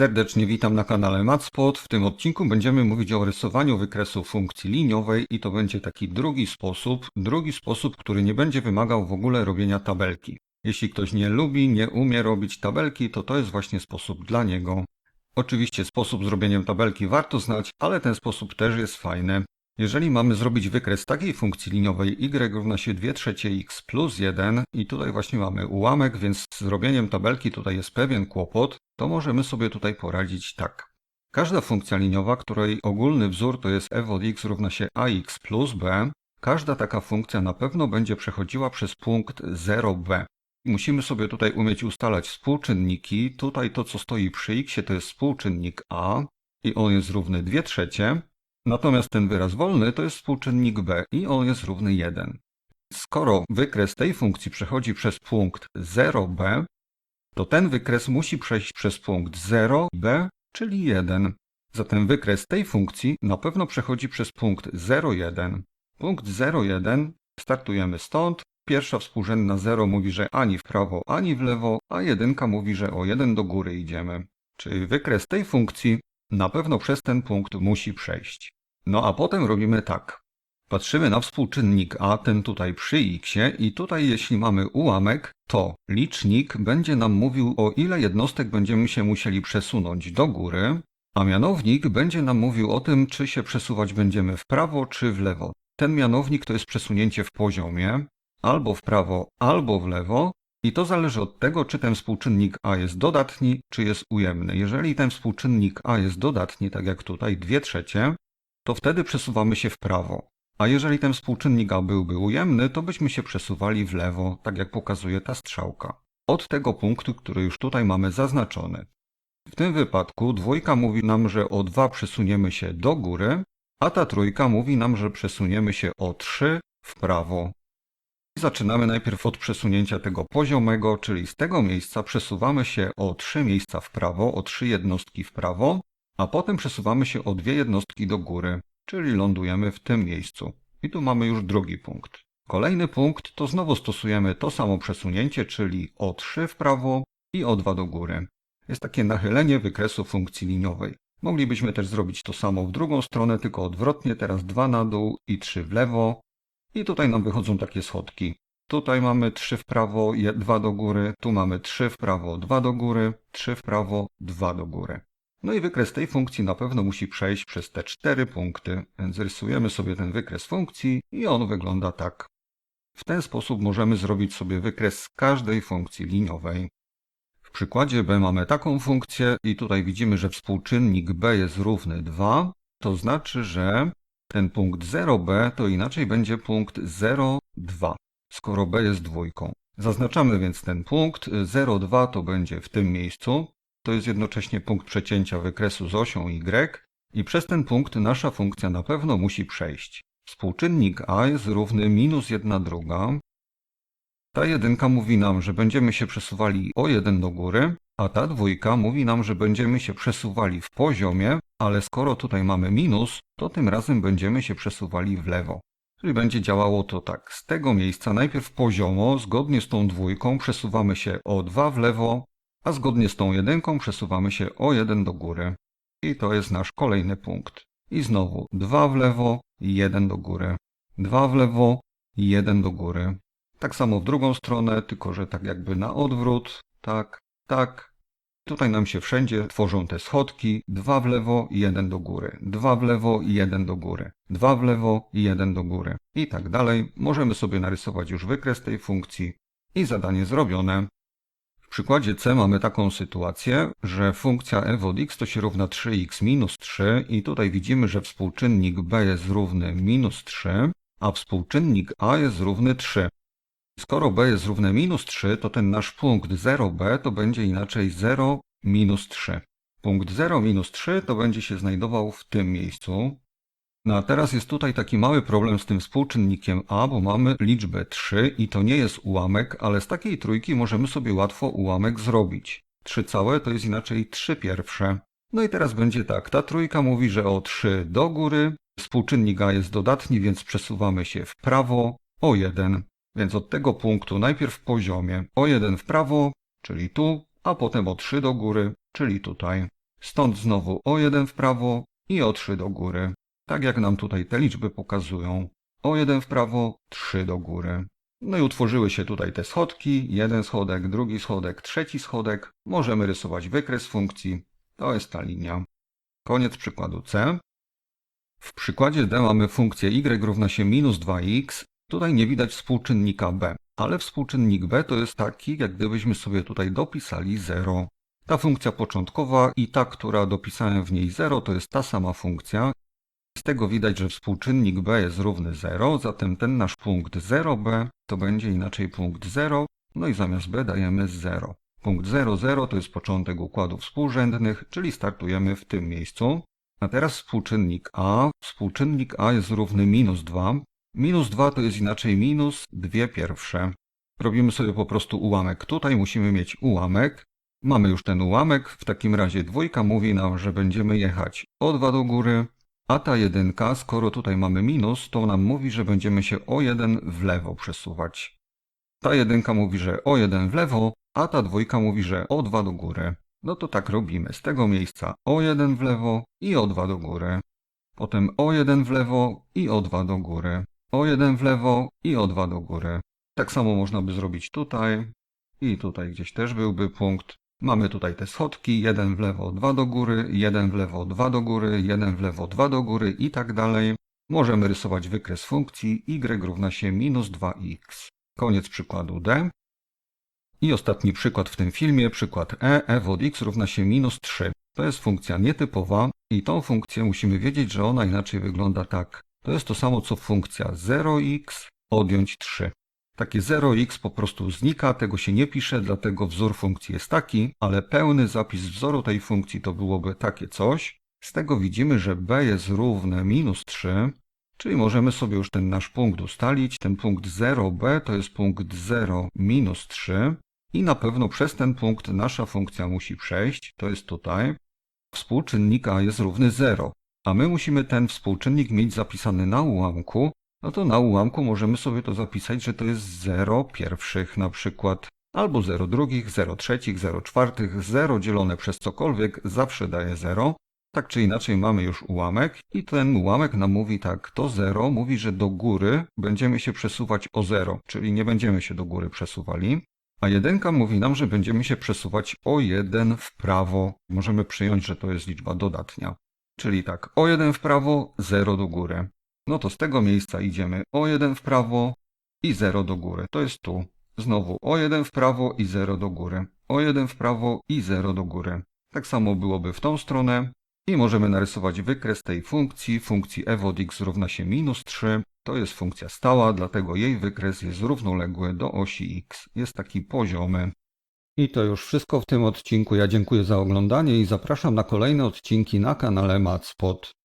Serdecznie witam na kanale Matspot. W tym odcinku będziemy mówić o rysowaniu wykresu funkcji liniowej i to będzie taki drugi sposób, drugi sposób, który nie będzie wymagał w ogóle robienia tabelki. Jeśli ktoś nie lubi, nie umie robić tabelki, to to jest właśnie sposób dla niego. Oczywiście sposób zrobienia tabelki warto znać, ale ten sposób też jest fajny. Jeżeli mamy zrobić wykres takiej funkcji liniowej y równa się 2 trzecie x plus 1 i tutaj właśnie mamy ułamek, więc z zrobieniem tabelki tutaj jest pewien kłopot, to możemy sobie tutaj poradzić tak. Każda funkcja liniowa, której ogólny wzór to jest f od x równa się ax plus b, każda taka funkcja na pewno będzie przechodziła przez punkt 0b. Musimy sobie tutaj umieć ustalać współczynniki. Tutaj to, co stoi przy x to jest współczynnik a i on jest równy 2 trzecie. Natomiast ten wyraz wolny to jest współczynnik b i on jest równy 1. Skoro wykres tej funkcji przechodzi przez punkt 0b, to ten wykres musi przejść przez punkt 0b, czyli 1. Zatem wykres tej funkcji na pewno przechodzi przez punkt 0,1. Punkt 0,1 startujemy stąd. Pierwsza współrzędna 0 mówi, że ani w prawo, ani w lewo, a jedynka mówi, że o 1 do góry idziemy. Czyli wykres tej funkcji na pewno przez ten punkt musi przejść. No a potem robimy tak. Patrzymy na współczynnik a, ten tutaj przy x i tutaj jeśli mamy ułamek, to licznik będzie nam mówił o ile jednostek będziemy się musieli przesunąć do góry, a mianownik będzie nam mówił o tym, czy się przesuwać będziemy w prawo czy w lewo. Ten mianownik to jest przesunięcie w poziomie, albo w prawo, albo w lewo, i to zależy od tego, czy ten współczynnik a jest dodatni, czy jest ujemny. Jeżeli ten współczynnik a jest dodatni, tak jak tutaj 2 trzecie, to wtedy przesuwamy się w prawo. A jeżeli ten współczynnik a byłby ujemny, to byśmy się przesuwali w lewo, tak jak pokazuje ta strzałka. Od tego punktu, który już tutaj mamy zaznaczony. W tym wypadku dwójka mówi nam, że o 2 przesuniemy się do góry, a ta trójka mówi nam, że przesuniemy się o 3 w prawo. Zaczynamy najpierw od przesunięcia tego poziomego, czyli z tego miejsca przesuwamy się o 3 miejsca w prawo, o 3 jednostki w prawo, a potem przesuwamy się o dwie jednostki do góry, czyli lądujemy w tym miejscu. I tu mamy już drugi punkt. Kolejny punkt to znowu stosujemy to samo przesunięcie, czyli o 3 w prawo i o 2 do góry. Jest takie nachylenie wykresu funkcji liniowej. Moglibyśmy też zrobić to samo w drugą stronę, tylko odwrotnie, teraz 2 na dół i 3 w lewo. I tutaj nam wychodzą takie schodki. Tutaj mamy 3 w prawo, 2 do góry, tu mamy 3 w prawo, 2 do góry, 3 w prawo, 2 do góry. No i wykres tej funkcji na pewno musi przejść przez te cztery punkty, więc rysujemy sobie ten wykres funkcji i on wygląda tak. W ten sposób możemy zrobić sobie wykres każdej funkcji liniowej. W przykładzie b mamy taką funkcję i tutaj widzimy, że współczynnik b jest równy 2, to znaczy, że ten punkt 0b to inaczej będzie punkt 0,2, skoro b jest dwójką. Zaznaczamy więc ten punkt, 0,2 to będzie w tym miejscu, to jest jednocześnie punkt przecięcia wykresu z osią y i przez ten punkt nasza funkcja na pewno musi przejść. Współczynnik a jest równy minus 1 druga. Ta jedynka mówi nam, że będziemy się przesuwali o 1 do góry, a ta dwójka mówi nam, że będziemy się przesuwali w poziomie, ale skoro tutaj mamy minus, to tym razem będziemy się przesuwali w lewo. Czyli będzie działało to tak. Z tego miejsca najpierw poziomo, zgodnie z tą dwójką, przesuwamy się o 2 w lewo, a zgodnie z tą jedynką przesuwamy się o jeden do góry. I to jest nasz kolejny punkt. I znowu 2 w lewo, 1 do góry. 2 w lewo, 1 do góry. Tak samo w drugą stronę, tylko że tak jakby na odwrót. Tak, tak. Tutaj nam się wszędzie tworzą te schodki. 2 w lewo, 1 do góry. 2 w lewo, 1 do góry. 2 w lewo, 1 do góry. I tak dalej. Możemy sobie narysować już wykres tej funkcji. I zadanie zrobione. W przykładzie C mamy taką sytuację, że funkcja f od x to się równa 3x minus 3 i tutaj widzimy, że współczynnik b jest równy minus 3, a współczynnik a jest równy 3. Skoro b jest równe minus 3, to ten nasz punkt 0b to będzie inaczej 0 minus 3. Punkt 0 minus 3 to będzie się znajdował w tym miejscu. No a teraz jest tutaj taki mały problem z tym współczynnikiem a, bo mamy liczbę 3 i to nie jest ułamek, ale z takiej trójki możemy sobie łatwo ułamek zrobić. 3 całe to jest inaczej 3 pierwsze. No i teraz będzie tak, ta trójka mówi, że o 3 do góry, współczynnik a jest dodatni, więc przesuwamy się w prawo o 1. Więc od tego punktu najpierw w poziomie o 1 w prawo, czyli tu, a potem o 3 do góry, czyli tutaj. Stąd znowu o 1 w prawo i o 3 do góry. Tak jak nam tutaj te liczby pokazują. O 1 w prawo, 3 do góry. No i utworzyły się tutaj te schodki. Jeden schodek, drugi schodek, trzeci schodek. Możemy rysować wykres funkcji. To jest ta linia. Koniec przykładu C. W przykładzie D mamy funkcję y równa się minus 2x. Tutaj nie widać współczynnika b, ale współczynnik b to jest taki, jak gdybyśmy sobie tutaj dopisali 0. Ta funkcja początkowa i ta, która dopisałem w niej 0, to jest ta sama funkcja. Z tego widać, że współczynnik b jest równy 0, zatem ten nasz punkt 0b to będzie inaczej punkt 0, no i zamiast b dajemy 0. Punkt 0, 0 to jest początek układów współrzędnych, czyli startujemy w tym miejscu. A teraz współczynnik a. Współczynnik a jest równy minus 2. Minus 2 to jest inaczej minus 2 pierwsze. Robimy sobie po prostu ułamek. Tutaj musimy mieć ułamek. Mamy już ten ułamek. W takim razie dwójka mówi nam, że będziemy jechać o 2 do góry, a ta jedynka, skoro tutaj mamy minus, to nam mówi, że będziemy się o 1 w lewo przesuwać. Ta jedynka mówi, że o 1 w lewo, a ta dwójka mówi, że o 2 do góry. No to tak robimy. Z tego miejsca o 1 w lewo i o 2 do góry. Potem o 1 w lewo i o 2 do góry. O 1 w lewo i o 2 do góry. Tak samo można by zrobić tutaj. I tutaj gdzieś też byłby punkt. Mamy tutaj te schodki, 1 w lewo, 2 do góry, 1 w lewo, 2 do góry, 1 w lewo, 2 do góry i tak dalej. Możemy rysować wykres funkcji y równa się minus 2x. Koniec przykładu D. I ostatni przykład w tym filmie, przykład e, f od x równa się minus 3. To jest funkcja nietypowa i tą funkcję musimy wiedzieć, że ona inaczej wygląda tak. To jest to samo co funkcja 0x odjąć 3. Takie 0x po prostu znika, tego się nie pisze, dlatego wzór funkcji jest taki, ale pełny zapis wzoru tej funkcji to byłoby takie coś. Z tego widzimy, że b jest równe minus 3, czyli możemy sobie już ten nasz punkt ustalić. Ten punkt 0b to jest punkt 0 minus 3 i na pewno przez ten punkt nasza funkcja musi przejść, to jest tutaj. Współczynnik a jest równy 0, a my musimy ten współczynnik mieć zapisany na ułamku, no to na ułamku możemy sobie to zapisać, że to jest 0 pierwszych na przykład, albo 0 drugich, 0 trzecich, 0 czwartych, 0 dzielone przez cokolwiek zawsze daje 0. Tak czy inaczej mamy już ułamek i ten ułamek nam mówi tak, to 0 mówi, że do góry będziemy się przesuwać o 0, czyli nie będziemy się do góry przesuwali. A jedynka mówi nam, że będziemy się przesuwać o 1 w prawo. Możemy przyjąć, że to jest liczba dodatnia. Czyli tak, o 1 w prawo, 0 do góry. No to z tego miejsca idziemy o 1 w prawo i 0 do góry. To jest tu. Znowu o 1 w prawo i 0 do góry. O 1 w prawo i 0 do góry. Tak samo byłoby w tą stronę. I możemy narysować wykres tej funkcji. Funkcji f od x równa się minus 3. To jest funkcja stała, dlatego jej wykres jest równoległy do osi x. Jest taki poziomy. I to już wszystko w tym odcinku. Ja dziękuję za oglądanie i zapraszam na kolejne odcinki na kanale Matspot.